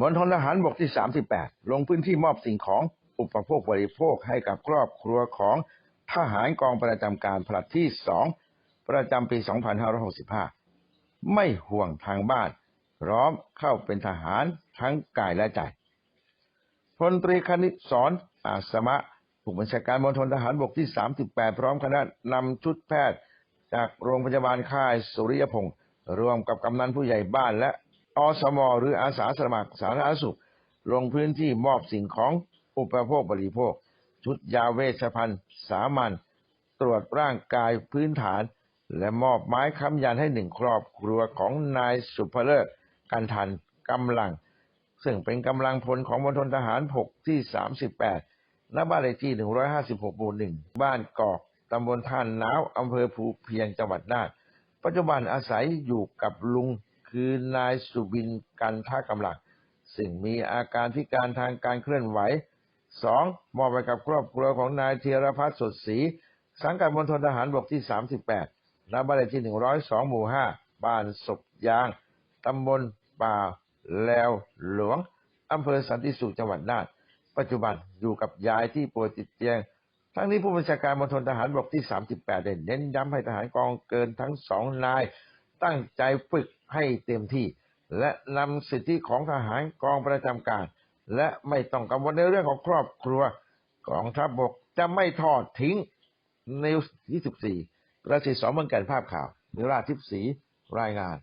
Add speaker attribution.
Speaker 1: มณฑลทหารบกที่ 38 ลงพื้นที่มอบสิ่งของอุปโภคบริโภคให้กับครอบครัวของทหารกองประจำการผลัดที่ 2 ประจำปี 2565 ไม่ห่วงทางบ้านพร้อมเข้าเป็นทหารทั้งกายและใจ พลตรีคณิตสอนอาสมะผู้บัญชาการมณฑลทหารบกที่ 38 พร้อมคณะนำชุดแพทย์ จากโรงพยาบาลค่ายสุริยพงศ์รวมกับกำนันผู้ใหญ่บ้านและ อสมหรืออาสาสมัครสาธารณสุข ลงพื้นที่มอบสิ่งของอุปโภคบริโภค ชุดยาเวชภัณฑ์ สามัญตรวจร่างกายพื้นฐาน และมอบไม้ค้ำยันให้หนึ่งครอบครัวของนายสุภเลิศกันทันกำลัง ซึ่งเป็นกำลังพลของมณฑลทหาร 6 ที่ 38 ณ บ้านเลขที่ 156หมู่หนึ่งบ้านกอกตำบลท่านน้าวอำเภอภูเพียงจังหวัดน่าน ปัจจุบันอาศัยอยู่กับลุง คือนายสุบินกันท่ากำลังซึ่งมีอาการพิการทางการเคลื่อนไหวสองมอบไปกับครอบครัวของนายเทียรพัฒน์สดศรีสังกัดมณฑลทหารบกที่ 38ณบ้านเลขที่ 102 หมู่ 5 บ้านศพยาง ตำบลป่าแลวหลวง อำเภอสันติสุขจังหวัดน่าน ปัจจุบันอยู่กับยายที่ป่วยติดเตียง ทั้งนี้ผู้บัญชาการมณฑลทหารบกที่ 38 ได้เน้นย้ำให้ทหารกองเกินทั้งสองนาย ตั้งใจฝึกให้เต็มที่ และนำสิทธิของทหารกองประจำการ และไม่ต้องกังวลในเรื่องของครอบครัวกองทัพบกจะไม่ทอดทิ้งนิวส์24 ประสิทธิ์สองเมืองแก่นภาพข่าวนิราชทิพสีรายงาน